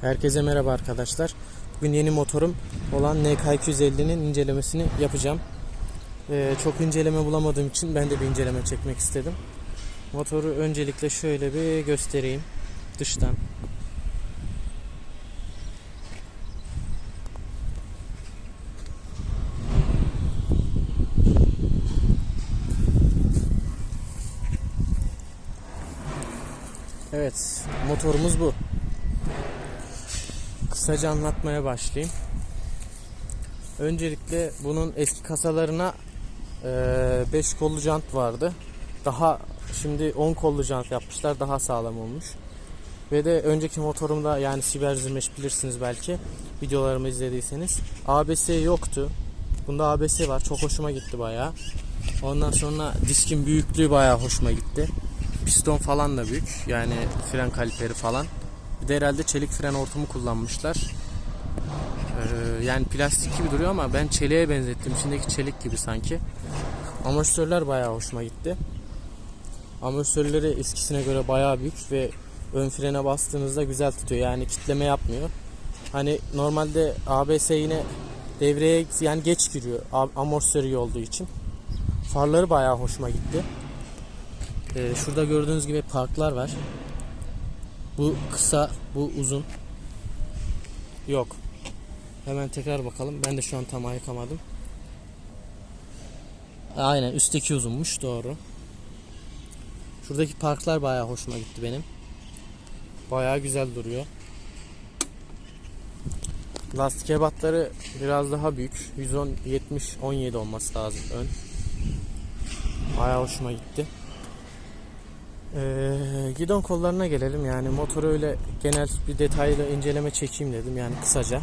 Herkese merhaba arkadaşlar. Bugün yeni motorum olan NK250'nin incelemesini yapacağım. Ee, çok inceleme bulamadığım için ben de bir inceleme çekmek istedim. Motoru öncelikle şöyle bir göstereyim dıştan. Evet, motorumuz bu. Kısaca anlatmaya başlayayım. Öncelikle bunun eski kasalarına 5 kollu jant vardı. Daha şimdi 10 kollu jant yapmışlar. Daha sağlam olmuş. Ve de önceki motorumda yani Siber Zirmeş bilirsiniz belki. Videolarımı izlediyseniz. ABS yoktu. Bunda ABS var. Çok hoşuma gitti bayağı. Ondan sonra diskin büyüklüğü bayağı hoşuma gitti. Piston falan da büyük. Yani fren kaliperi falan. De herhalde çelik fren hortumu kullanmışlar. Ee, yani plastik gibi duruyor ama ben çeliğe benzettim. İçindeki çelik gibi sanki. Amortisörler bayağı hoşuma gitti. Amortisörleri eskisine göre bayağı büyük ve ön frene bastığınızda güzel tutuyor. Yani kitleme yapmıyor. Hani normalde ABS yine devreye yani geç giriyor a- amortisör iyi olduğu için. Farları bayağı hoşuma gitti. Ee, şurada gördüğünüz gibi parklar var. Bu kısa, bu uzun. Yok. Hemen tekrar bakalım. Ben de şu an tam ayıkamadım. Aynen üstteki uzunmuş doğru. Şuradaki parklar bayağı hoşuma gitti benim. Bayağı güzel duruyor. Lastik ebatları biraz daha büyük. 110 70 17 olması lazım ön. Bayağı hoşuma gitti. Ee, gidon kollarına gelelim yani motoru öyle genel bir detaylı inceleme çekeyim dedim yani kısaca.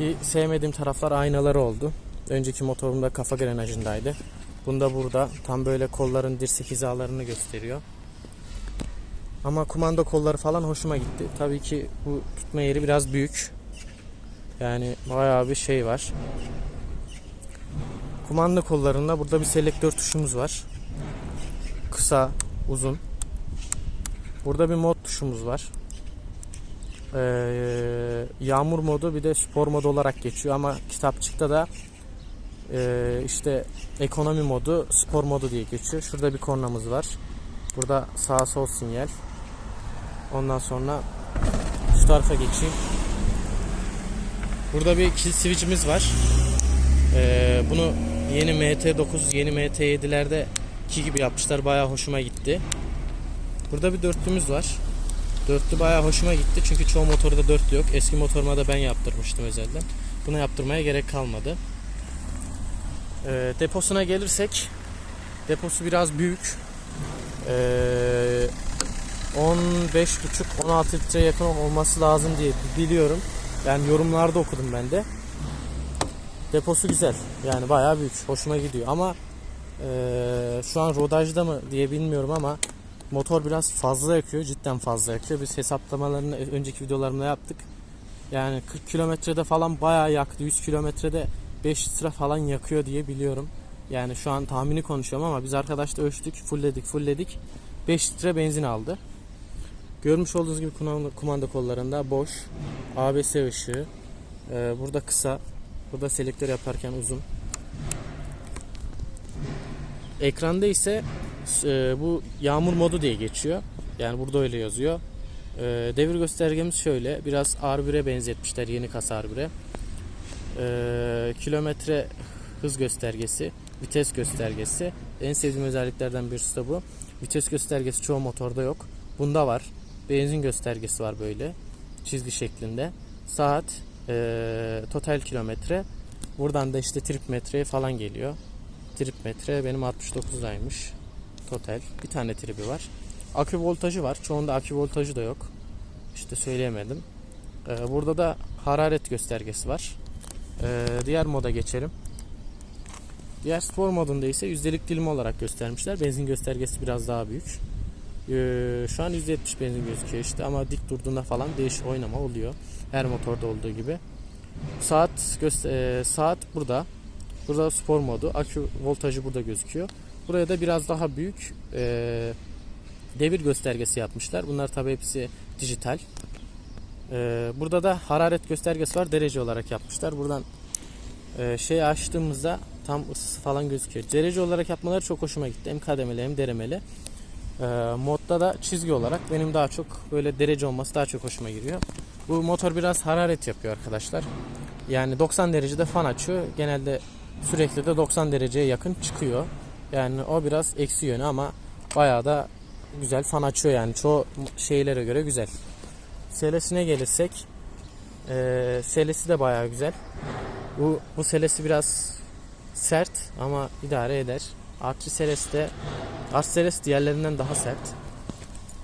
Bir sevmediğim taraflar aynaları oldu. Önceki motorumda kafa grenajındaydı. Bunda burada tam böyle kolların dirsek hizalarını gösteriyor. Ama kumanda kolları falan hoşuma gitti. Tabii ki bu tutma yeri biraz büyük. Yani bayağı bir şey var. Kumanda kollarında burada bir selektör tuşumuz var. Kısa, uzun. Burada bir mod tuşumuz var. Ee, yağmur modu bir de spor modu olarak geçiyor ama kitapçıkta da e, işte ekonomi modu, spor modu diye geçiyor. Şurada bir kornamız var. Burada sağ sol sinyal. Ondan sonra şu tarafa geçeyim. Burada bir kill switch'imiz var. Ee, bunu yeni MT9, yeni MT7'lerde ki gibi yapmışlar. Bayağı hoşuma gitti. Burada bir dörtlümüz var. Dörtlü bayağı hoşuma gitti. Çünkü çoğu motorda dörtlü yok. Eski motoruma da ben yaptırmıştım özelden. Buna yaptırmaya gerek kalmadı. Ee, deposuna gelirsek deposu biraz büyük. Ee, 15,5-16 litre yakın olması lazım diye biliyorum. Yani yorumlarda okudum ben de. Deposu güzel. Yani bayağı büyük. Hoşuma gidiyor. Ama ee, şu an rodajda mı diye bilmiyorum ama motor biraz fazla yakıyor. Cidden fazla yakıyor. Biz hesaplamalarını önceki videolarımda yaptık. Yani 40 kilometrede falan bayağı yaktı. 100 kilometrede 5 litre falan yakıyor diye biliyorum. Yani şu an tahmini konuşuyorum ama biz arkadaşla ölçtük, fullledik, fullledik. 5 litre benzin aldı. Görmüş olduğunuz gibi kumanda, kollarında boş, ABS ışığı, ee, burada kısa, burada selektör yaparken uzun. Ekranda ise e, bu yağmur modu diye geçiyor. Yani burada öyle yazıyor. E, devir göstergemiz şöyle. Biraz R1'e benzetmişler yeni kasa R1'e. E, kilometre hız göstergesi, vites göstergesi. En sevdiğim özelliklerden birisi de bu. Vites göstergesi çoğu motorda yok. Bunda var. Benzin göstergesi var böyle. Çizgi şeklinde. Saat, e, total kilometre. Buradan da işte trip metreye falan geliyor. Trip metre benim 69'daymış. Total. Bir tane tribi var. Akü voltajı var. Çoğunda akü voltajı da yok. İşte söyleyemedim. Ee, burada da hararet göstergesi var. Ee, diğer moda geçelim. Diğer spor modunda ise yüzdelik dilim olarak göstermişler. Benzin göstergesi biraz daha büyük. Ee, şu an %70 benzin gözüküyor işte ama dik durduğunda falan değiş oynama oluyor. Her motorda olduğu gibi. Saat göster e, saat burada. Burada spor modu. Akü voltajı burada gözüküyor. Buraya da biraz daha büyük e, devir göstergesi yapmışlar. Bunlar tabi hepsi dijital. Ee, burada da hararet göstergesi var. Derece olarak yapmışlar. Buradan e, şeyi açtığımızda tam ısısı falan gözüküyor. Derece olarak yapmaları çok hoşuma gitti. Hem kademeli hem deremeli. Ee, modda da çizgi olarak benim daha çok böyle derece olması daha çok hoşuma giriyor. Bu motor biraz hararet yapıyor arkadaşlar. Yani 90 derecede fan açıyor. Genelde sürekli de 90 dereceye yakın çıkıyor. Yani o biraz eksi yönü ama bayağı da güzel fan açıyor yani çoğu şeylere göre güzel. Selesine gelirsek eee selesi de bayağı güzel. Bu, bu selesi biraz sert ama idare eder. Artçı selesi de Art selesi diğerlerinden daha sert.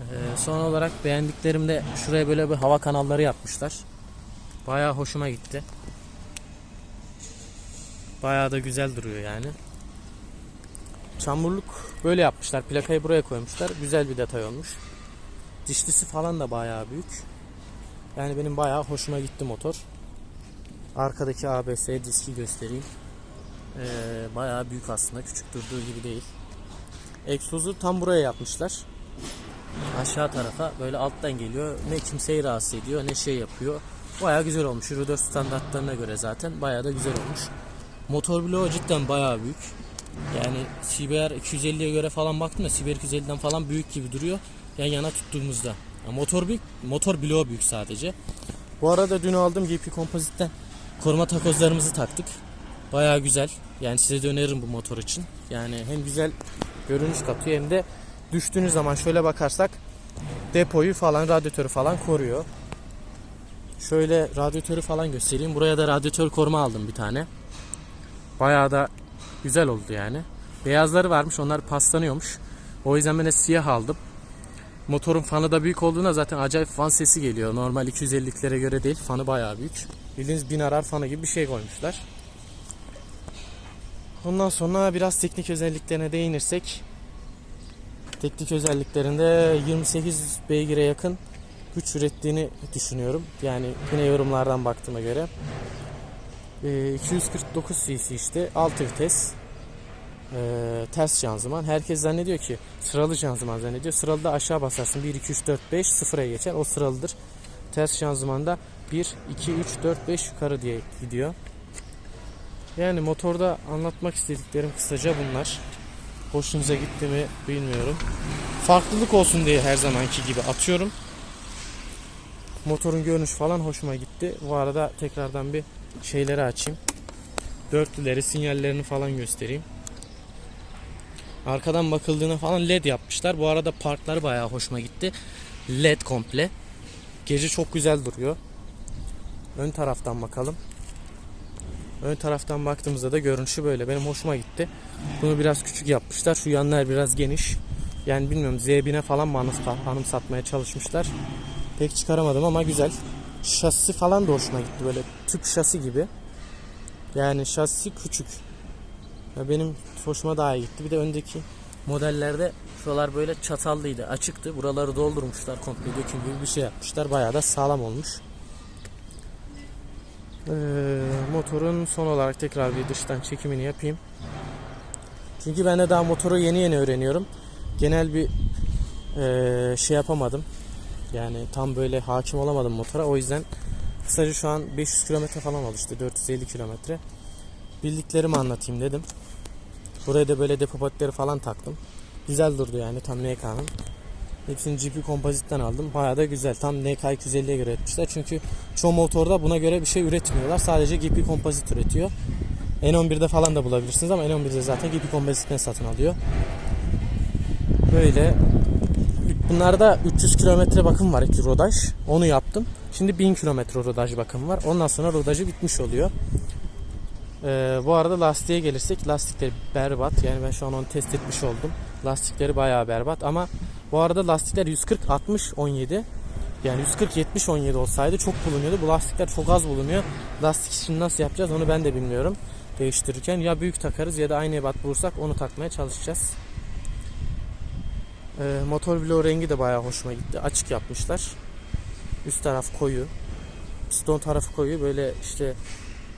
Eee, son olarak beğendiklerim de şuraya böyle bir hava kanalları yapmışlar. Bayağı hoşuma gitti. Bayağı da güzel duruyor yani. Çamurluk böyle yapmışlar. Plakayı buraya koymuşlar. Güzel bir detay olmuş. Dişlisi falan da bayağı büyük. Yani benim bayağı hoşuma gitti motor. Arkadaki ABS diski göstereyim. Ee, bayağı büyük aslında. Küçük durduğu gibi değil. Egzozu tam buraya yapmışlar. Aşağı tarafa böyle alttan geliyor. Ne kimseyi rahatsız ediyor ne şey yapıyor. Bayağı güzel olmuş. Euro 4 standartlarına göre zaten bayağı da güzel olmuş. Motor bloğu cidden bayağı büyük. Yani CBR 250'ye göre falan baktım da CBR 250'den falan büyük gibi duruyor. Yan yana tuttuğumuzda. Ya motor büyük, motor bloğu büyük sadece. Bu arada dün aldığım GP Composite'den koruma takozlarımızı taktık. Bayağı güzel. Yani size de öneririm bu motor için. Yani hem güzel görünüş katıyor hem de düştüğünüz zaman şöyle bakarsak depoyu falan radyatörü falan koruyor. Şöyle radyatörü falan göstereyim. Buraya da radyatör koruma aldım bir tane. Bayağı da güzel oldu yani. Beyazları varmış onlar paslanıyormuş. O yüzden ben de siyah aldım. Motorun fanı da büyük olduğuna zaten acayip fan sesi geliyor. Normal 250'liklere göre değil. Fanı bayağı büyük. Bildiğiniz bin arar fanı gibi bir şey koymuşlar. Ondan sonra biraz teknik özelliklerine değinirsek teknik özelliklerinde 28 beygire yakın güç ürettiğini düşünüyorum. Yani yine yorumlardan baktığıma göre. Ee, 249 cc işte 6 vites ee, ters şanzıman. Herkes zannediyor ki sıralı şanzıman zannediyor. Sıralı da aşağı basarsın. 1, 2, 3, 4, 5 sıfıra geçer. O sıralıdır. Ters şanzımanda 1, 2, 3, 4, 5 yukarı diye gidiyor. Yani motorda anlatmak istediklerim kısaca bunlar. Hoşunuza gitti mi bilmiyorum. Farklılık olsun diye her zamanki gibi atıyorum. Motorun görünüş falan hoşuma gitti. Bu arada tekrardan bir şeyleri açayım. Dörtlüleri, sinyallerini falan göstereyim. Arkadan bakıldığına falan led yapmışlar. Bu arada parklar bayağı hoşuma gitti. Led komple. Gece çok güzel duruyor. Ön taraftan bakalım. Ön taraftan baktığımızda da görünüşü böyle. Benim hoşuma gitti. Bunu biraz küçük yapmışlar. Şu yanlar biraz geniş. Yani bilmiyorum Z1000'e falan mı anımsatmaya çalışmışlar. Pek çıkaramadım ama güzel. Şasi falan da hoşuma gitti. Böyle tüp şasi gibi. Yani şasi küçük. Ya benim hoşuma daha iyi gitti. Bir de öndeki modellerde şuralar böyle çatallıydı. Açıktı. Buraları doldurmuşlar. Komple döküm gibi bir şey yapmışlar. Bayağı da sağlam olmuş. Ee, motorun son olarak tekrar bir dıştan çekimini yapayım. Çünkü ben de daha motoru yeni yeni öğreniyorum. Genel bir ee, şey yapamadım. Yani tam böyle hakim olamadım motora. O yüzden kısaca şu an 500 kilometre falan oldu işte 450 kilometre. Bildiklerimi anlatayım dedim. Buraya da böyle depo patileri falan taktım. Güzel durdu yani tam NK'nın. Hepsini GP kompozitten aldım. Bayağı da güzel. Tam NK 250'ye göre etmişler. Çünkü çoğu motorda buna göre bir şey üretmiyorlar. Sadece GP kompozit üretiyor. N11'de falan da bulabilirsiniz ama N11'de zaten GP kompozitten satın alıyor. Böyle Bunlarda 300 kilometre bakım var iki rodaj. Onu yaptım. Şimdi 1000 kilometre rodaj bakım var. Ondan sonra rodajı bitmiş oluyor. Ee, bu arada lastiğe gelirsek lastikleri berbat. Yani ben şu an onu test etmiş oldum. Lastikleri bayağı berbat ama bu arada lastikler 140 60 17. Yani 140 70 17 olsaydı çok bulunuyordu. Bu lastikler çok az bulunuyor. Lastik işini nasıl yapacağız onu ben de bilmiyorum. Değiştirirken ya büyük takarız ya da aynı ebat bulursak onu takmaya çalışacağız. Ee, motor bloğu rengi de bayağı hoşuma gitti. Açık yapmışlar. Üst taraf koyu. Piston tarafı koyu. Böyle işte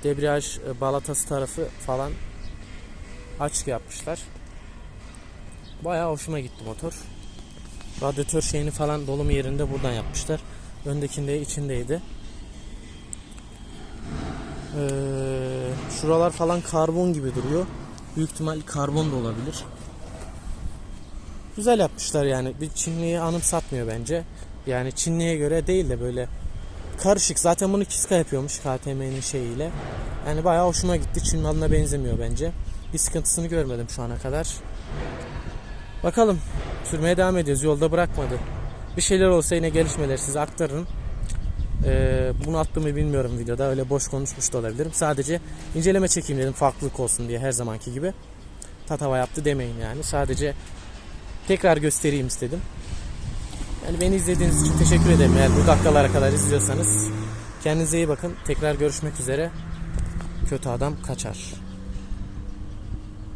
debriyaj e, balatası tarafı falan açık yapmışlar. Bayağı hoşuma gitti motor. Radyatör şeyini falan dolum yerinde buradan yapmışlar. Öndekinde içindeydi. Ee, şuralar falan karbon gibi duruyor. Büyük ihtimal karbon da olabilir. Güzel yapmışlar yani. Bir Çinli'yi anımsatmıyor bence. Yani Çinli'ye göre değil de böyle karışık. Zaten bunu Kiska yapıyormuş KTM'nin şeyiyle. Yani bayağı hoşuma gitti. Çin malına benzemiyor bence. Bir sıkıntısını görmedim şu ana kadar. Bakalım. Sürmeye devam ediyoruz. Yolda bırakmadı. Bir şeyler olsa yine gelişmeler size aktarırım. Ee, bunu attığımı bilmiyorum videoda. Öyle boş konuşmuş da olabilirim. Sadece inceleme çekeyim dedim farklılık olsun diye her zamanki gibi. Tatava yaptı demeyin yani. Sadece tekrar göstereyim istedim. Yani beni izlediğiniz için teşekkür ederim. Eğer bu dakikalara kadar izliyorsanız kendinize iyi bakın. Tekrar görüşmek üzere. Kötü adam kaçar.